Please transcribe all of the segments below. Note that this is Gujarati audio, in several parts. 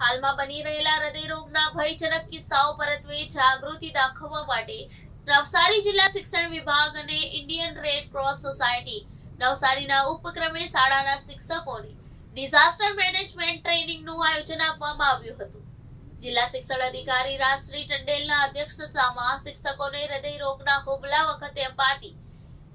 હાલમાં બની રહેલા હૃદયરોગના ભયજનક કિસ્સાઓ પરત્વે જાગૃતિ દાખવવા માટે નવસારી જિલ્લા શિક્ષણ વિભાગ અને ઇન્ડિયન રેડ ક્રોસ સોસાયટી નવસારીના ઉપક્રમે શાળાના શિક્ષકોને ડિઝાસ્ટર મેનેજમેન્ટ ટ્રેનિંગનું આયોજન આપવામાં આવ્યું હતું. જિલ્લા શિક્ષણ અધિકારી રાજશ્રી ટંડેલના અધ્યક્ષતામાં શિક્ષકોને હૃદયરોગના હુમલા વખતે અપાતી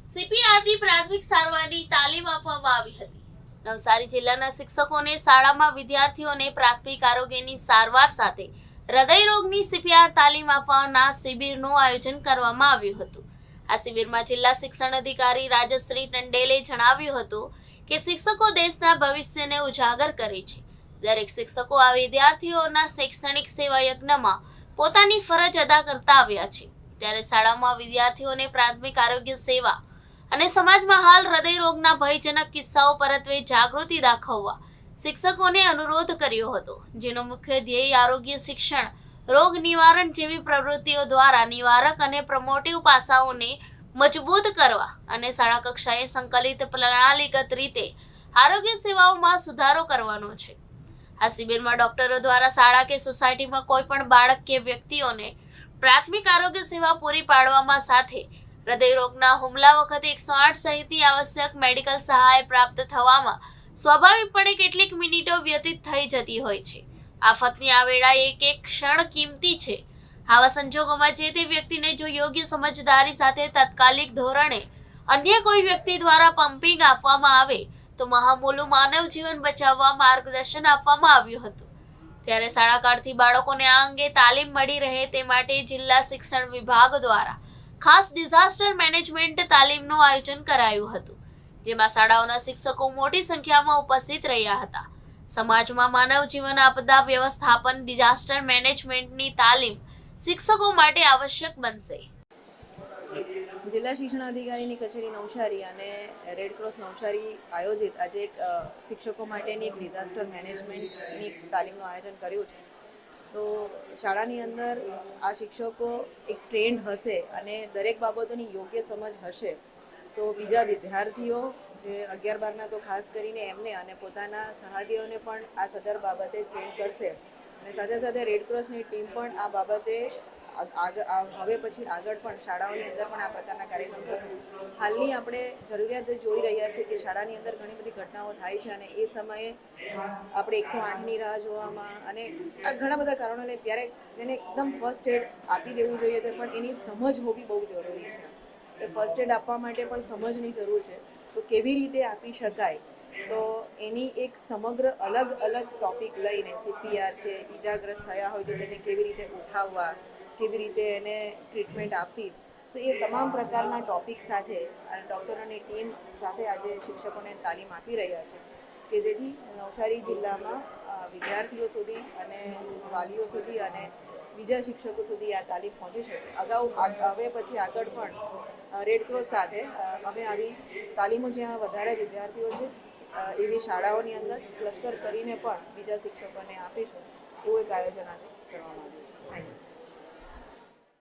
સીપીઆરની પ્રાથમિક સારવારની તાલીમ આપવામાં આવી હતી. નવસારી જિલ્લાના શિક્ષકોને શાળામાં વિદ્યાર્થીઓને પ્રાથમિક આરોગ્યની સારવાર સાથે હૃદયરોગની સીપીઆર તાલીમ આપવાના શિબિરનું આયોજન કરવામાં આવ્યું હતું. આ શિબિરમાં જિલ્લા શિક્ષણ અધિકારી રાજશ્રી ટંડેલે જણાવ્યું હતું કે શિક્ષકો દેશના ભવિષ્યને ઉજાગર કરે છે. દરેક શિક્ષકો આ વિદ્યાર્થીઓના શૈક્ષણિક સેવા યજ્ઞમાં પોતાની ફરજ અદા કરતા આવ્યા છે. ત્યારે શાળામાં વિદ્યાર્થીઓને પ્રાથમિક આરોગ્ય સેવા અને સમાજમાં હાલ હૃદય રોગના ભયજનક કિસ્સાઓ પરત્વે જાગૃતિ દાખવવા શિક્ષકોને અનુરોધ કર્યો હતો, જેનો મુખ્ય ધ્યેય આરોગ્ય શિક્ષણ, રોગ નિવારણ જેવી પ્રવૃત્તિઓ દ્વારા નિવારક અને પ્રમોટિવ પાસાઓને મજબૂત કરવા અને શાળા કક્ષાએ સંકલિત પ્રણાલીગત રીતે આરોગ્ય સેવાઓમાં સુધારો કરવાનો છે. આ શિબિરમાં ડોક્ટરો દ્વારા શાળા કે સોસાયટીમાં કોઈ પણ બાળક કે વ્યક્તિઓને પ્રાથમિક આરોગ્ય સેવા પૂરી પાડવામાં સાથે હૃદય રોગના હુમલા વખતે એકસો આઠ સહિતની આવશ્યક મેડિકલ સહાય પ્રાપ્ત થવામાં સ્વાભાવિકપણે કેટલીક મિનિટો વ્યતીત થઈ જતી હોય છે. આફતની આ વેળા એક એક ક્ષણ કિંમતી છે. આવા સંજોગોમાં જે તે વ્યક્તિને જો યોગ્ય સમજદારી સાથે તાત્કાલિક ધોરણે અન્ય કોઈ વ્યક્તિ દ્વારા પંપિંગ આપવામાં આવે, તો મહામૂલું માનવ જીવન બચાવવા માર્ગદર્શન આપવામાં આવ્યું હતું. ત્યારે શાળા કાળથી બાળકોને આ અંગે તાલીમ મળી રહે તે માટે જિલ્લા શિક્ષણ વિભાગ દ્વારા ખાસ ડિઝાસ્ટર મેનેજમેન્ટ તાલીમનું આયોજન કરાયું હતું, જેમાં શાળાઓના શિક્ષકો મોટી સંખ્યામાં ઉપસ્થિત રહ્યા હતા. સમાજમાં માનવ જીવન આપદા વ્યવસ્થાપન, ડિઝાસ્ટર મેનેજમેન્ટની તાલીમ શિક્ષકો માટે આવશ્યક બનશે. જિલ્લા શિક્ષણ અધિકારીની કચેરી નવસારી અને રેડ ક્રોસ નવસારી આયોજિત આજે એક શિક્ષકો માટેની એક ડિઝાસ્ટર મેનેજમેન્ટની તાલીમનું આયોજન કર્યું છે. તો શાળાની અંદર આ શિક્ષકો એક ટ્રેન્ડ હશે અને દરેક બાબતોની યોગ્ય સમજ હશે. તો બીજા વિદ્યાર્થીઓ જે અગિયાર બારના તો ખાસ કરીને એમને અને પોતાના સહાદીઓને પણ આ સદર બાબતે ટ્રેન કરશે. અને સાથે સાથે રેડ ક્રોસની ટીમ પણ આ બાબતે આગ- આગ- હવે પછી આગળ પણ શાળાઓની અંદર પણ આ પ્રકારના કાર્યક્રમ થશે. હાલની આપણે જરૂરિયાત જોઈ રહ્યા છીએ કે શાળાની અંદર ઘણી બધી ઘટનાઓ થાય છે અને એ સમયે આપણે એકસો આઠની રાહ જોવામાં અને આ ઘણા બધા કારણોને ત્યારે જેને એકદમ ફર્સ્ટ એડ આપી દેવું જોઈએ તો પણ એની સમજ હોવી બહુ જરૂરી છે. એ ફર્સ્ટ એડ આપવા માટે પણ સમજની જરૂર છે. તો કેવી રીતે આપી શકાય? તો એની એક સમગ્ર અલગ અલગ ટોપિક લઈને સીપીઆર છે ઈજાગ્રસ્ત થયા હોય તો તેને કેવી રીતે ઉઠાવવા કેવી રીતે એને ટ્રીટમેન્ટ આપવી? તો એ તમામ પ્રકારના ટોપિક સાથે અને ડૉક્ટરોની ટીમ સાથે આજે શિક્ષકોને તાલીમ આપી રહ્યા છે કે જેથી નવસારી જિલ્લામાં વિદ્યાર્થીઓ સુધી અને વાલીઓ સુધી અને બીજા શિક્ષકો સુધી આ તાલીમ પહોંચી શકે. અગાઉ હવે પછી આગળ પણ રેડક્રોસ રેડ ક્રોસ સાથે અમે આવી તાલીમો જ્યાં વધારે વિદ્યાર્થીઓ છે એવી શાળાઓની અંદર ક્લસ્ટર કરીને પણ બીજા શિક્ષકોને આપીશું. એવું એક આયોજન આજે કરવામાં આવ્યું છે. Thank you